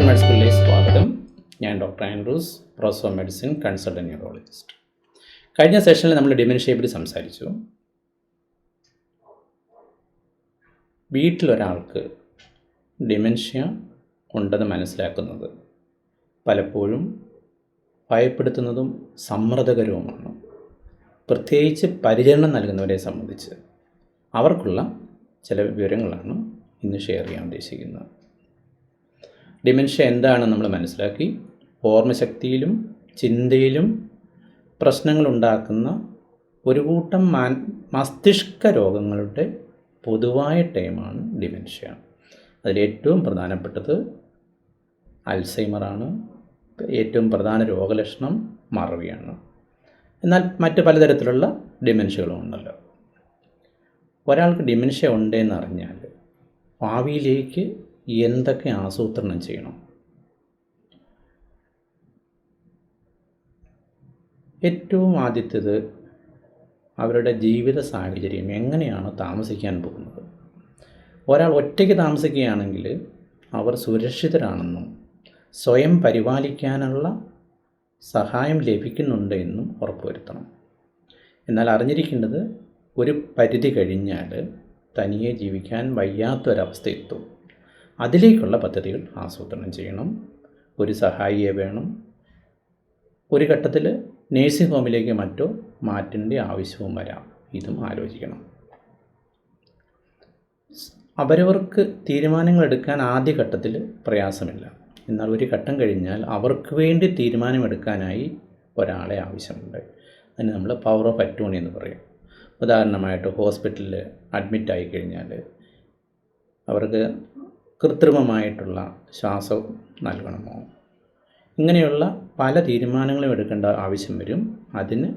Spoken മെഡ് സ്കൂളിലേക്ക് സ്വാഗതം. ഞാൻ doctor Andrews professor of medicine consultant neurologist. കഴിഞ്ഞ സെഷനിൽ നമ്മൾ ഡിമെൻഷ്യയെ പറ്റി സംസാരിച്ചു. വീട്ടിലൊരാൾക്ക് ഡിമെൻഷ്യ ഉണ്ടെന്ന് മനസ്സിലാക്കുന്നത് പലപ്പോഴും ഭയപ്പെടുത്തുന്നതും സമ്മർദ്ദകരവുമാണ്. പ്രത്യേകിച്ച് പരിചരണം നൽകുന്നവരെ സംബന്ധിച്ച് അവർക്കുള്ള ചില വിവരങ്ങളാണ് ഇന്ന് ഷെയർ ചെയ്യാൻ ഉദ്ദേശിക്കുന്നത്. ഡിമെൻഷ്യ എന്താണെന്ന് നമ്മൾ മനസ്സിലാക്കി. ഓർമ്മശക്തിയിലും ചിന്തയിലും പ്രശ്നങ്ങളുണ്ടാക്കുന്ന ഒരു കൂട്ടം മാൻ മസ്തിഷ്ക രോഗങ്ങളുടെ പൊതുവായ ടൈമാണ് ഡിമെൻഷ്യ അതിലേറ്റവും പ്രധാനപ്പെട്ടത് അൽസൈമറാണ്. ഏറ്റവും പ്രധാന രോഗലക്ഷണം മറവിയാണ്. എന്നാൽ മറ്റ് പലതരത്തിലുള്ള ഡിമെൻഷ്യകളും ഉണ്ടല്ലോ. ഒരാൾക്ക് ഡിമെൻഷ്യ ഉണ്ടെന്ന് അറിഞ്ഞാൽ ഭാവിയിലേക്ക് എന്തൊക്കെ ആസൂത്രണം ചെയ്യണം? ഏറ്റവും ആദ്യത്തേത് അവരുടെ ജീവിത സാഹചര്യം എങ്ങനെയാണ് താമസിക്കാൻ പോകുന്നത്? ഒരാൾ ഒറ്റയ്ക്ക് താമസിക്കുകയാണെങ്കിൽ അവർ സുരക്ഷിതരാണെന്നും സ്വയം പരിപാലിക്കാനുള്ള സഹായം ലഭിക്കുന്നുണ്ട് എന്നും ഉറപ്പുവരുത്തണം. എന്നാൽ അറിഞ്ഞിരിക്കേണ്ടത് ഒരു പരിധി കഴിഞ്ഞാൽ തനിയെ ജീവിക്കാൻ വയ്യാത്തൊരവസ്ഥ എത്തും അതിലേക്കുള്ള പദ്ധതികൾ ആസൂത്രണം ചെയ്യണം. ഒരു സഹായിയെ വേണം. ഒരു ഘട്ടത്തിൽ നേഴ്സിംഗ് ഹോമിലേക്ക് മറ്റോ മാറ്റേണ്ട ആവശ്യവും വരാം. ഇതും ആലോചിക്കണം. അവരവർക്ക് തീരുമാനങ്ങൾ എടുക്കാൻ ആദ്യ ഘട്ടത്തിൽ പ്രയാസമില്ല. എന്നാൽ ഒരു ഘട്ടം കഴിഞ്ഞാൽ അവർക്ക് വേണ്ടി തീരുമാനമെടുക്കാനായി ഒരാളെ ആവശ്യമുണ്ട്. അതിന് നമ്മൾ പവർ ഓഫ് അറ്റോണി എന്ന് പറയും. ഉദാഹരണമായിട്ട് ഹോസ്പിറ്റലിൽ അഡ്മിറ്റ് ആയി കഴിഞ്ഞാൽ അവർക്ക് കൃത്രിമമായിട്ടുള്ള ശ്വാസം നൽകണമോ? ഇങ്ങനെയുള്ള പല തീരുമാനങ്ങളും എടുക്കേണ്ട ആവശ്യം വരും. അതിന്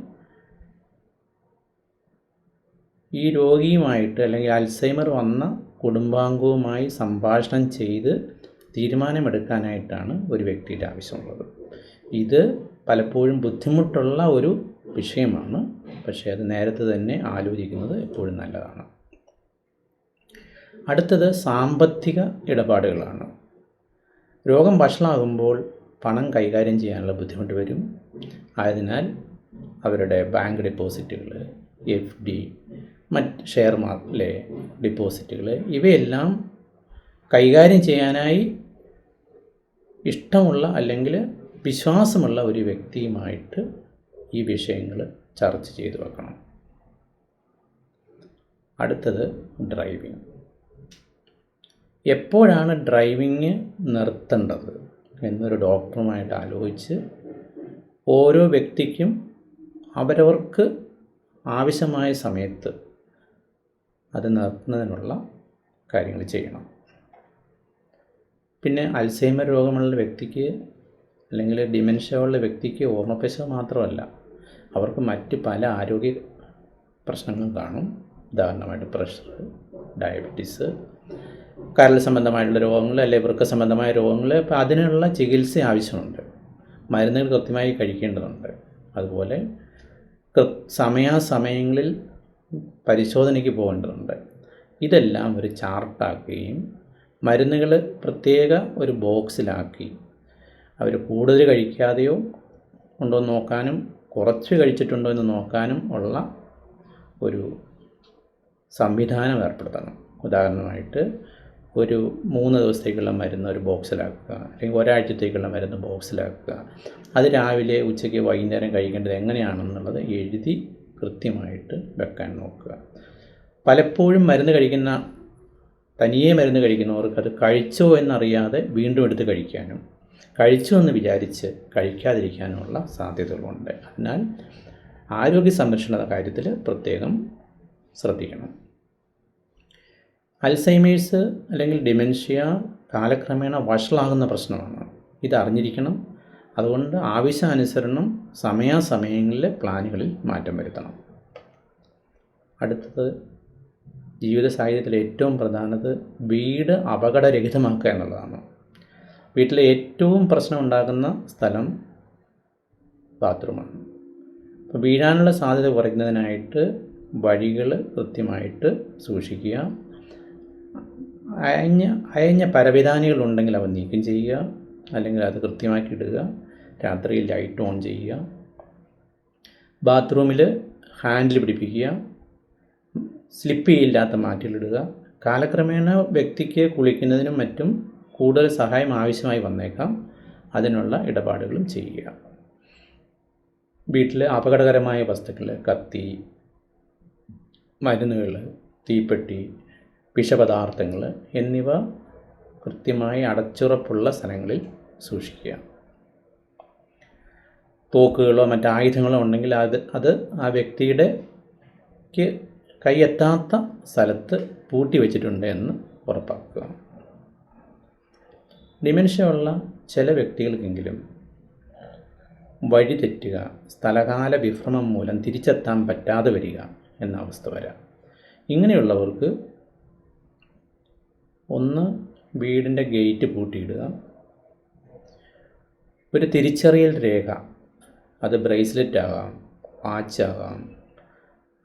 ഈ രോഗിയുമായിട്ട് അല്ലെങ്കിൽ അൽസൈമർ വന്ന കുടുംബാംഗവുമായി സംഭാഷണം ചെയ്ത് തീരുമാനമെടുക്കാനായിട്ടാണ് ഒരു വ്യക്തിയുടെ ആവശ്യമുള്ളത്. ഇത് പലപ്പോഴും ബുദ്ധിമുട്ടുള്ള ഒരു വിഷയമാണ്. പക്ഷേ അത് നേരത്തെ തന്നെ ആലോചിക്കുന്നത് എപ്പോഴും നല്ലതാണ്. അടുത്തത് സാമ്പത്തിക ഇടപാടുകളാണ്. രോഗം വഷളാകുമ്പോൾ പണം കൈകാര്യം ചെയ്യാനുള്ള ബുദ്ധിമുട്ട് വരും. ആയതിനാൽ അവരുടെ ബാങ്ക് ഡെപ്പോസിറ്റുകൾ എഫ് ഡി മറ്റ് ഷെയർ മാർക്കറ്റിലെ ഡിപ്പോസിറ്റുകൾ ഇവയെല്ലാം കൈകാര്യം ചെയ്യാനായി ഇഷ്ടമുള്ള അല്ലെങ്കിൽ വിശ്വാസമുള്ള ഒരു വ്യക്തിയുമായിട്ട് ഈ വിഷയങ്ങൾ ചർച്ച ചെയ്തു വെക്കണം. അടുത്തത് ഡ്രൈവിംഗ്. എപ്പോഴാണ് ഡ്രൈവിങ് നിർത്തേണ്ടത് എന്നൊരു ഡോക്ടറുമായിട്ട് ആലോചിച്ച് ഓരോ വ്യക്തിക്കും അവരവർക്ക് ആവശ്യമായ സമയത്ത് അത് നിർത്തുന്നതിനുള്ള കാര്യങ്ങൾ ചെയ്യണം. പിന്നെ അൽസൈമർ രോഗമുള്ള വ്യക്തിക്ക് അല്ലെങ്കിൽ ഡിമെൻഷ്യ ഉള്ള വ്യക്തിക്ക് ഓർമ്മപ്പശ മാത്രമല്ല അവർക്ക് മറ്റ് പല ആരോഗ്യ പ്രശ്നങ്ങളും കാണും. ഉദാഹരണമായിട്ട് പ്രഷർ ഡയബറ്റീസ് കരൾ സംബന്ധമായിട്ടുള്ള രോഗങ്ങൾ അല്ലെങ്കിൽ വൃക്ക സംബന്ധമായ രോഗങ്ങൾ അപ്പോൾ അതിനുള്ള ചികിത്സ ആവശ്യമുണ്ട്. മരുന്നുകൾ കൃത്യമായി കഴിക്കേണ്ടതുണ്ട്. അതുപോലെ സമയാസമയങ്ങളിൽ പരിശോധനയ്ക്ക് പോകേണ്ടതുണ്ട്. ഇതെല്ലാം ഒരു ചാർട്ടാക്കുകയും മരുന്നുകൾ പ്രത്യേക ഒരു ബോക്സിലാക്കി അവർ കൂടുതൽ കഴിക്കാതെയോ ഉണ്ടോ എന്ന് നോക്കാനും കുറച്ച് കഴിച്ചിട്ടുണ്ടോ എന്ന് നോക്കാനും ഉള്ള ഒരു സംവിധാനം ഏർപ്പെടുത്തണം. ഉദാഹരണമായിട്ട് ഒരു മൂന്ന് ദിവസത്തേക്കുള്ള മരുന്ന് ഒരു ബോക്സിലാക്കുക അല്ലെങ്കിൽ ഒരാഴ്ചത്തേക്കുള്ള മരുന്ന് ബോക്സിലാക്കുക. അത് രാവിലെ ഉച്ചയ്ക്ക് വൈകുന്നേരം കഴിക്കേണ്ടത് എങ്ങനെയാണെന്നുള്ളത് എഴുതി കൃത്യമായിട്ട് വെക്കാൻ നോക്കുക. പലപ്പോഴും മരുന്ന് കഴിക്കുന്ന തനിയെ മരുന്ന് കഴിക്കുന്നവർക്ക് അത് കഴിച്ചോ എന്നറിയാതെ വീണ്ടും എടുത്ത് കഴിക്കാനും കഴിച്ചു എന്ന് വിചാരിച്ച് കഴിക്കാതിരിക്കാനുമുള്ള സാധ്യതകളുണ്ട്. അതിനാൽ ആരോഗ്യ സംരക്ഷണ കാര്യത്തിൽ പ്രത്യേകം ശ്രദ്ധിക്കണം. അൽസൈമേഴ്സ് അല്ലെങ്കിൽ ഡിമെൻഷ്യ കാലക്രമേണ വഷളാകുന്ന പ്രശ്നമാണ്. ഇതറിഞ്ഞിരിക്കണം അതുകൊണ്ട് ആവശ്യാനുസരണം സമയാസമയങ്ങളിലെ പ്ലാനുകളിൽ മാറ്റം വരുത്തണം. അടുത്തത് ജീവിത സാഹചര്യത്തിൽ ഏറ്റവും പ്രധാനത് വീട് അപകടരഹിതമാക്കുക എന്നുള്ളതാണ്. വീട്ടിലെ ഏറ്റവും പ്രശ്നം ഉണ്ടാകുന്ന സ്ഥലം ബാത്റൂമാണ്. അപ്പോൾ വീഴാനുള്ള സാധ്യത കുറയ്ക്കുന്നതിനായിട്ട് വഴികൾ കൃത്യമായിട്ട് സൂക്ഷിക്കുക. അയഞ്ഞ അയഞ്ഞ പരവിധാനികളുണ്ടെങ്കിൽ അവ നീക്കം ചെയ്യുക. അല്ലെങ്കിൽ അത് കൃത്യമാക്കി ഇടുക. രാത്രിയിൽ ലൈറ്റ് ഓൺ ചെയ്യുക. ബാത്റൂമിൽ ഹാൻഡിൽ പിടിപ്പിക്കുക. സ്ലിപ്പ് ചെയ്യില്ലാത്ത മാറ്റിലിടുക കാലക്രമേണ വ്യക്തിക്ക് കുളിക്കുന്നതിനും മറ്റും കൂടുതൽ സഹായം ആവശ്യമായി വന്നേക്കാം. അതിനുള്ള ഇടപാടുകളും ചെയ്യുക. വീട്ടിൽ അപകടകരമായ വസ്തുക്കൾ കത്തി മരുന്നുകൾ തീപ്പെട്ടി വിഷപദാർത്ഥങ്ങൾ എന്നിവ കൃത്യമായി അടച്ചുറപ്പുള്ള സ്ഥലങ്ങളിൽ സൂക്ഷിക്കുക. തോക്കുകളോ മറ്റ് ആയുധങ്ങളോ ഉണ്ടെങ്കിൽ അത് അത് ആ വ്യക്തിയുടെ കൈയെത്താത്ത സ്ഥലത്ത് പൂട്ടി വെച്ചിട്ടുണ്ട് എന്ന് ഉറപ്പാക്കുക. ഡിമെൻഷ്യ ഉള്ള ചില വ്യക്തികൾക്കെങ്കിലും വഴി തെറ്റുക സ്ഥലകാല വിഭ്രമം മൂലം തിരിച്ചെത്താൻ പറ്റാതെ വരിക എന്ന അവസ്ഥ വരാം. ഇങ്ങനെയുള്ളവർക്ക് ഒന്ന് വീടിന്റെ ഗേറ്റ് പൂട്ടിയിടുക. ഒരു തിരിച്ചറിയൽ രേഖ. അത് ബ്രേസ്ലെറ്റ് ആകാം വാച്ച് ആകാം.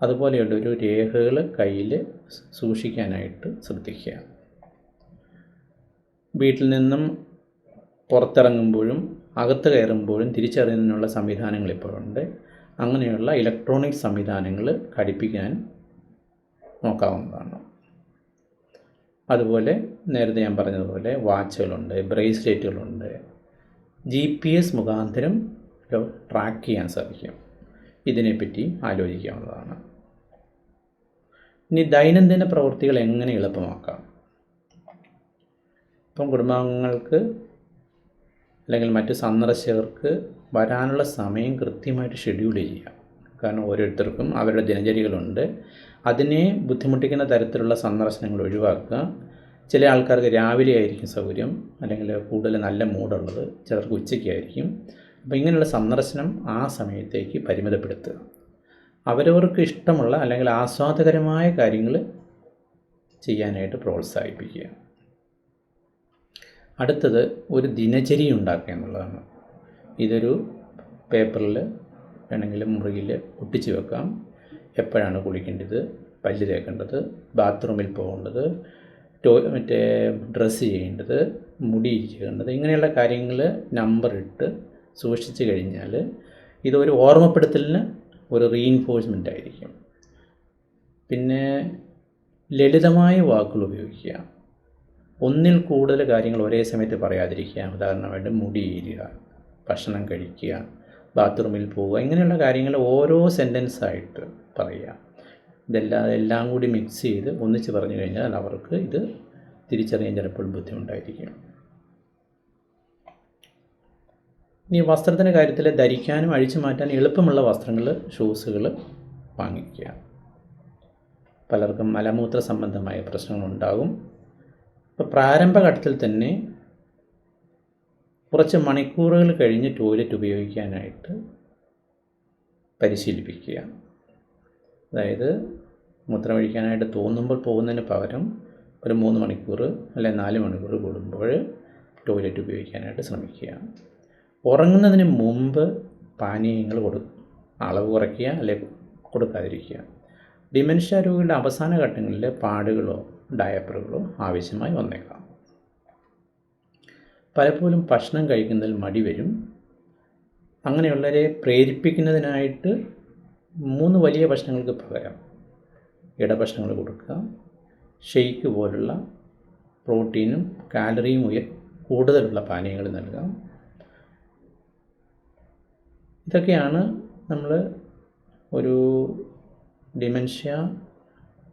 അതുപോലെയുള്ള ഒരു രേഖകൾ കയ്യിൽ സൂക്ഷിക്കാനായിട്ട് ശ്രദ്ധിക്കുക. വീട്ടിൽ നിന്നും പുറത്തിറങ്ങുമ്പോഴും അകത്ത് കയറുമ്പോഴും തിരിച്ചറിയുന്നതിനുള്ള സംവിധാനങ്ങൾ ഇപ്പോഴുണ്ട്. അങ്ങനെയുള്ള ഇലക്ട്രോണിക് സംവിധാനങ്ങൾ ഘടിപ്പിക്കാൻ നോക്കാവുന്നതാണ്. അതുപോലെ നേരത്തെ ഞാൻ പറഞ്ഞതുപോലെ വാച്ചുകളുണ്ട് ബ്രേസ്ലെറ്റുകളുണ്ട്. ജി പി എസ് മുഖാന്തരം ട്രാക്ക് ചെയ്യാൻ സാധിക്കും. ഇതിനെപ്പറ്റി ആലോചിക്കാവുന്നതാണ്. ഇനി ദൈനംദിന പ്രവൃത്തികൾ എങ്ങനെ എളുപ്പമാക്കാം? ഇപ്പം കുടുംബാംഗങ്ങൾക്ക് അല്ലെങ്കിൽ മറ്റ് സന്ദർശകർക്ക് വരാനുള്ള സമയം കൃത്യമായിട്ട് ഷെഡ്യൂൾ ചെയ്യുക. കാരണം ഓരോരുത്തർക്കും അവരുടെ ദിനചര്യകളുണ്ട്. അതിനെ ബുദ്ധിമുട്ടിക്കുന്ന തരത്തിലുള്ള സന്ദർശനങ്ങൾ ഒഴിവാക്കുക. ചില ആൾക്കാർക്ക് രാവിലെ ആയിരിക്കും സൗകര്യം. അല്ലെങ്കിൽ കൂടുതൽ നല്ല മൂടുള്ളത് ചിലർക്ക് ഉച്ചയ്ക്കായിരിക്കും. അപ്പോൾ ഇങ്ങനെയുള്ള സന്ദർശനം ആ സമയത്തേക്ക് പരിമിതപ്പെടുത്തുക. അവരവർക്ക് ഇഷ്ടമുള്ള അല്ലെങ്കിൽ ആസ്വാദകരമായ കാര്യങ്ങൾ ചെയ്യാനായിട്ട് പ്രോത്സാഹിപ്പിക്കുക. അടുത്തത് ഒരു ദിനചര്യ ഉണ്ടാക്കുക എന്നുള്ളതാണ്. ഇതൊരു പേപ്പറിൽ വേണമെങ്കിൽ മുറിയിൽ ഒട്ടിച്ച് വെക്കാം. എപ്പോഴാണ് കുളിക്കേണ്ടത്? പല്ല് തേക്കേണ്ടത്? ബാത്റൂമിൽ പോകേണ്ടത്? ടോ മറ്റേ ഡ്രസ്സ് ചെയ്യേണ്ടത്? മുടി ചെയ്യേണ്ടത് ഇങ്ങനെയുള്ള കാര്യങ്ങൾ നമ്പർ ഇട്ട് സൂക്ഷിച്ചു കഴിഞ്ഞാൽ ഇതൊരു ഓർമ്മപ്പെടുത്തലിന് ഒരു റീഇൻഫോഴ്സ്മെന്റ് ആയിരിക്കും. പിന്നെ ലളിതമായ വാക്കുകൾ ഉപയോഗിക്കുക. ഒന്നിൽ കൂടുതൽ കാര്യങ്ങൾ ഒരേ സമയത്ത് പറയാതിരിക്കുക. ഉദാഹരണമായിട്ട് മുടി ഈരുക ഭക്ഷണം കഴിക്കുക ബാത്റൂമിൽ പോവുക. ഇങ്ങനെയുള്ള കാര്യങ്ങൾ ഓരോ സെന്റൻസായിട്ട് പറയുക. ഇതെല്ലാം എല്ലാം കൂടി മിക്സ് ചെയ്ത് ഒന്നിച്ച് പറഞ്ഞു കഴിഞ്ഞാൽ അവർക്ക് ഇത് തിരിച്ചറിയാൻ ചിലപ്പോൾ ബുദ്ധിമുട്ടായിരിക്കും. ഇനി വസ്ത്രത്തിന്റെ കാര്യത്തിൽ ധരിക്കാനും അഴിച്ചു മാറ്റാനും എളുപ്പമുള്ള വസ്ത്രങ്ങൾ ഷൂസുകൾ വാങ്ങിക്കുക. പലർക്കും മലമൂത്ര സംബന്ധമായ പ്രശ്നങ്ങളുണ്ടാകും. ഇപ്പോൾ പ്രാരംഭഘട്ടത്തിൽ തന്നെ കുറച്ച് മണിക്കൂറുകൾ കഴിഞ്ഞ് ടോയ്ലറ്റ് ഉപയോഗിക്കാനായിട്ട് പരിശീലിപ്പിക്കുക. അതായത് മൂത്രമൊഴിക്കാനായിട്ട് തോന്നുമ്പോൾ പോകുന്നതിന് പകരം ഒരു മൂന്ന് മണിക്കൂർ അല്ലെ നാല് മണിക്കൂർ കൂടുമ്പോൾ ടോയ്ലറ്റ് ഉപയോഗിക്കാനായിട്ട് ശ്രമിക്കുക. ഉറങ്ങുന്നതിന് മുമ്പ് പാനീയങ്ങൾ കൊടു അളവ് കുറയ്ക്കുക അല്ലെ കൊടുക്കാതിരിക്കുക. ഡിമെൻഷ്യ രോഗികളുടെ അവസാന ഘട്ടങ്ങളിൽ പാടുകളോ ഡയപ്പറുകളോ ആവശ്യമായി വന്നേക്കാം. പലപ്പോഴും ഭക്ഷണം കഴിക്കുന്നതിൽ മടി വരും. അങ്ങനെയുള്ളവരെ പ്രേരിപ്പിക്കുന്നതിനായിട്ട് മൂന്ന് വലിയ ഭക്ഷണങ്ങൾക്ക് പകരം ഇടഭക്ഷണങ്ങൾ കൊടുക്കുക. ഷെയ്ക്ക് പോലുള്ള പ്രോട്ടീനും കാലറിയും ഉയർ കൂടുതലുള്ള പാനീയങ്ങൾ നൽകാം ഇതൊക്കെയാണ് നമ്മൾ ഒരു ഡിമെൻഷ്യ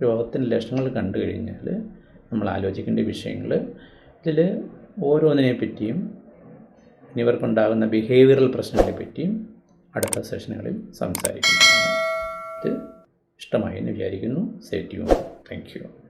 രോഗത്തിന്റെ ലക്ഷണങ്ങൾ കണ്ടു കഴിഞ്ഞാൽ നമ്മൾ ആലോചിക്കേണ്ട വിഷയങ്ങൾ. ഇതിൽ ഓരോന്നിനെ പറ്റിയും ഇവർക്കുണ്ടാകുന്ന ബിഹേവിയറൽ പ്രശ്നങ്ങളെ പറ്റിയും അടുത്ത സെഷനുകളിൽ സംസാരിക്കുന്നതാണ് ഇത് ഇഷ്ടമായി എന്ന് വിചാരിക്കുന്നു. സേറ്റ് യു താങ്ക് യു